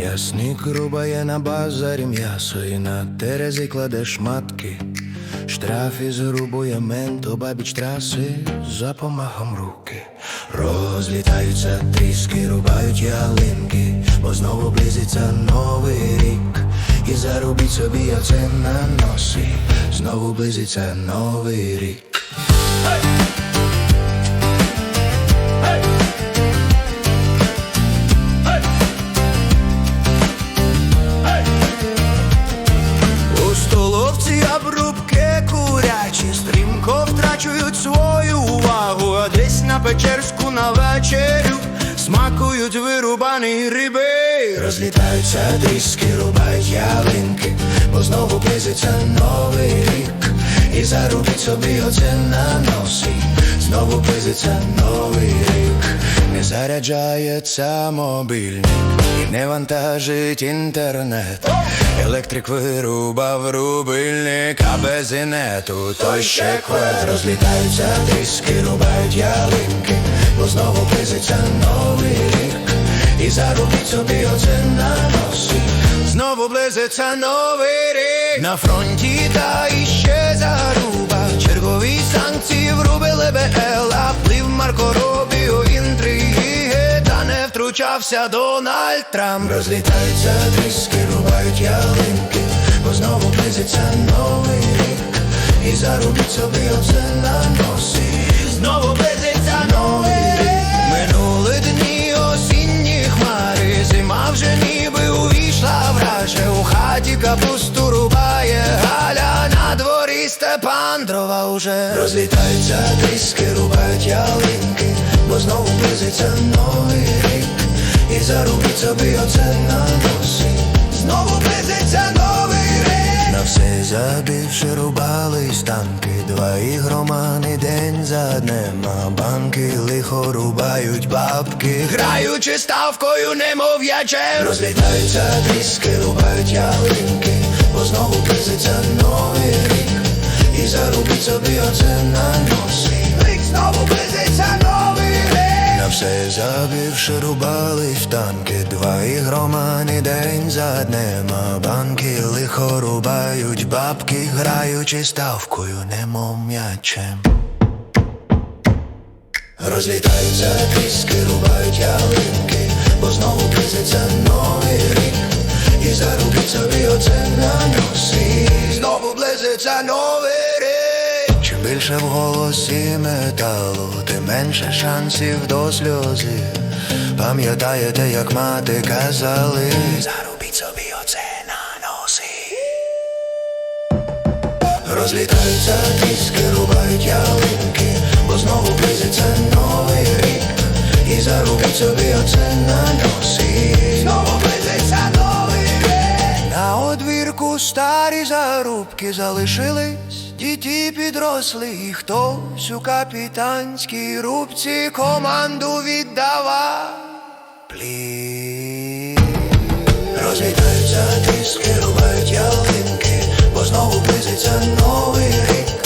М'ясник рубає на базарі м'ясо і на терези кладе шматки. Штрафи зрубує мент обабіч траси за помахом руки. Розлітаються тріски, рубають ялинки, бо знову близиться новий рік. І заробіть собі оце на носі, знову близиться новий рік. На Печерську на вечерю смакують вирубані риби. Розлітаються диски, рубають ялинки, бо знову близиться новий рік. І заробіть собі оце на носі, знову близиться новий рік. Не заряджається мобільник не вантажить інтернет. Електрик вирубав рубильник, а без інету той ще квет Розлітаються диски, рубають ялинки, бо знову близиться новий рік. І заробіть собі оце на носі. Знову близиться новий рік. На фронті та іще заруба. Чергові втручався Дональд Трамп. Розлітаються диски, рубають ялинки, бо знову близиться новий рік. І заробіть собі оце на носі. Знову близиться новий рік. Минули дні осінні хмари, зима вже ніби увійшла враже. У хаті капусту рубає Галя, на дворі Степан дрова уже розлітаються диски, рубають ялинки, бо знову близиться новий рік. І заробіть собі оце на носі. Знову близиться новий рік. На все забивши рубались танки, два ігромани день за днем, а банки лихо рубають бабки, граючи ставкою, немов ячем Розлітаються диски, рубають ялинки, бо знову близиться новий рік. І заробіть собі оце на носі. Забивши рубались танки, два ігромани день за днем, а банки лихо рубають бабки, граючи ставкою, немов м'ячем. Розлітаються диски, рубають ялинки, бо знову близиться новий рік. І заробіть собі оце на носі. Знову близиться новий більше в голосі металу, тим менше шансів до сльози. Пам'ятаєте, як мати казали, заробіть собі оце на носі. Розлітаються диски, рубають ялинки, бо знову близиться новий рік. І заробіть собі оце на носі. Знову близиться новий рік. На одвірку старі зарубки залишились, діти підросли, і хтось у капітанській рубці команду віддавав. Плі. Розлітаються диски, рубають ялинки, бо знову близиться новий рік.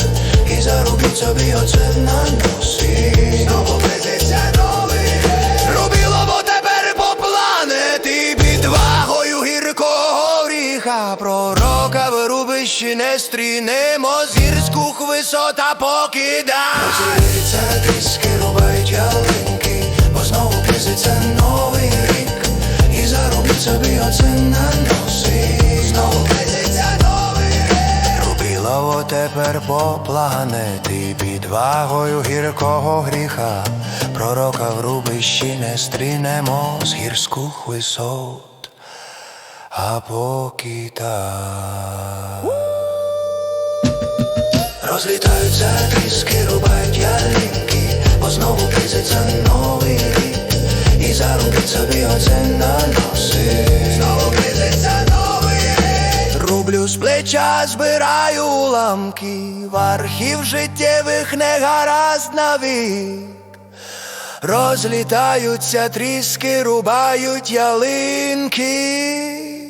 І заробіть собі оце на носі. Знову близиться новий рік. Рубіло, бо тепер по планеті під гіркого горіха. Пророка в рубищі не стрінемо, з гірських висота покида. Розлітаються диски, рубають ялинки, бо знову близиться новий рік. І заробіть собі оце на носі Знову близиться новий рік Рубілово тепер по планеті Під вагою гіркого гріха Пророка в рубищі не стрінемо з гірських висот поки так Розлітаються диски, рубають ялинки, бо знову близиться новий рік. І заробіть собі оце на носи. Знову близиться новий рік. Рублю з плеча, збираю уламки, в архів життєвих негаразд навік. Розлітаються тріски, рубають ялинки.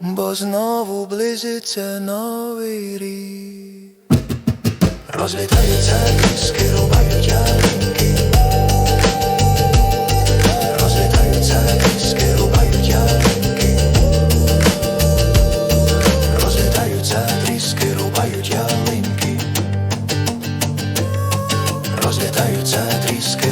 Бо знову близиться новий рік, розлітаються кіски, рубають ялинки розлітаються кіски, рубають ялинки розлітаються тріски, рубають ялинки. Розлітаються тріски.